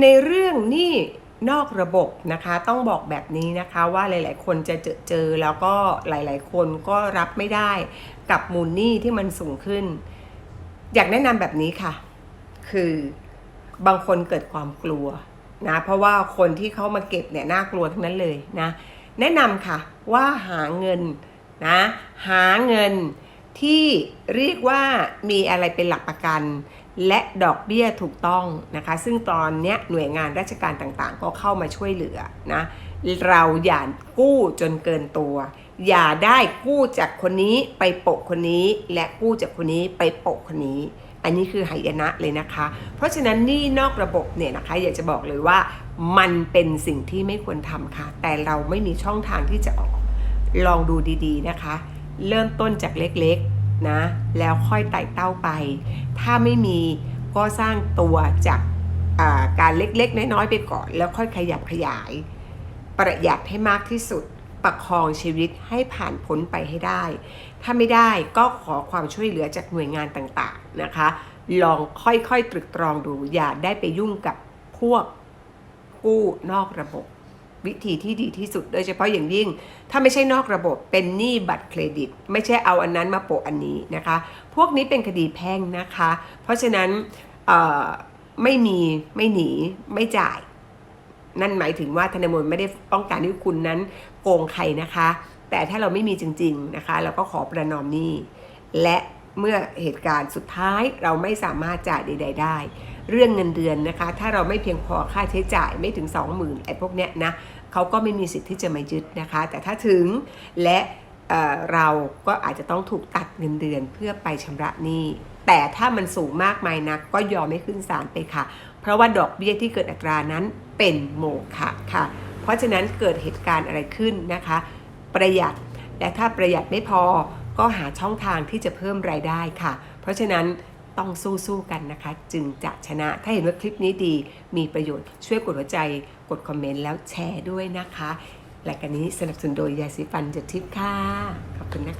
ในเรื่องนี้นอกระบบนะคะต้องบอกแบบนี้นะคะว่าหลาย ๆ คนจะเจอเจอแล้วก็หลาย ๆ คนก็รับไม่ได้กับมูลหนี้ที่มันสูงขึ้น อยากแนะนำแบบนี้ค่ะ คือบางคนเกิดความกลัวนะเพราะว่าคนที่เขามาเก็บเนี่ยน่ากลัวทั้งนั้นเลยนะแนะนำค่ะว่าหาเงินนะหาเงิน ที่เรียกว่ามีอะไรเป็นหลักประกัน และดอกเบี้ยถูกต้องนะคะ ซึ่งตอนนี้หน่วยงานราชการต่างๆ ก็เข้ามาช่วยเหลือนะเราอย่ากู้จนเกินตัว อย่าได้กู้จากคนนี้ไปโปะคนนี้ และกู้จากคนนี้ไปโปะคนนี้ อันนี้คือหายนะเลยนะคะ เพราะฉะนั้นนี่นอกระบบเนี่ยนะคะ อยากจะบอกเลยว่ามันเป็นสิ่งที่ไม่ควรทำค่ะ แต่เราไม่มีช่องทางที่จะออก ลองดูดีๆนะคะ เริ่มต้นจากเล็กๆ นะ แล้วค่อยไต่เต้าไป ถ้าไม่มีก็สร้างตัวจากาการเล็กๆ น้อยๆ ไปก่อน แล้วค่อยขยับขยาย ประหยัดให้มากที่สุด ประคองชีวิตให้ผ่านพ้นไปให้ได้ ถ้าไม่ได้ก็ขอความช่วยเหลือจากหน่วยงานต่างๆนะคะ ลองค่อยๆตรึกตรองดูอย่าได้ไปยุ่งกับพวกกู้นอกระบบ วิธีที่ดีที่สุด โดยเฉพาะอย่างยิ่ง ถ้าไม่ใช่นอกระบบเป็นหนี้บัตรเครดิต ไม่ใช่เอาอันนั้นมาโปะอันนี้นะคะ พวกนี้เป็นคดีแพ่งนะคะ เพราะฉะนั้นไม่มีไม่หนีไม่จ่าย นั่นหมายถึงว่าธนายมนไม่ได้ต้องการให้คุณนั้นโกงใครนะคะ แต่ถ้าเราไม่มีจริง ๆนะคะ เราก็ขอประนอมหนี้และเมื่อเหตุการณ์สุดท้ายเราไม่สามารถจ่ายใด ๆ ได้ เรื่องเงินเดือนนะคะ ถ้าเราไม่เพียงพอค่าใช้จ่ายไม่ถึง 20,000ไอ้พวกเนี้ยนะเขาก็ไม่มีสิทธิ์ที่จะมายึดนะคะ แต่ถ้าถึงและเเราก็อาจจะต้องถูกตัดเงินเดือนเพื่อไปชำระหนี้แต่ถ้ามันสูงมากมายนักก็ยอมไม่ขึ้นศาลไปค่ะ เพราะว่าดอกเบี้ยที่เกิดอัตรานั้นเป็นโมฆะค่ะ เพราะฉะนั้นเกิดเหตุการณ์อะไรขึ้นนะคะ ประหยัดและถ้าประหยัดไม่พอก็หาช่องทางที่จะเพิ่มรายได้ค่ะ เพราะฉะนั้น ต้องสู้ๆกันนะคะ จึงจะชนะถ้าเห็นว่าคลิปนี้ดีมีประโยชน์ช่วยกดหัวใจกดคอมเมนต์แล้วแชร์ด้วยนะคะรายการนี้สนับสนุนโดยยาสีฟันจดทิพย์ค่ะ ขอบคุณนะคะ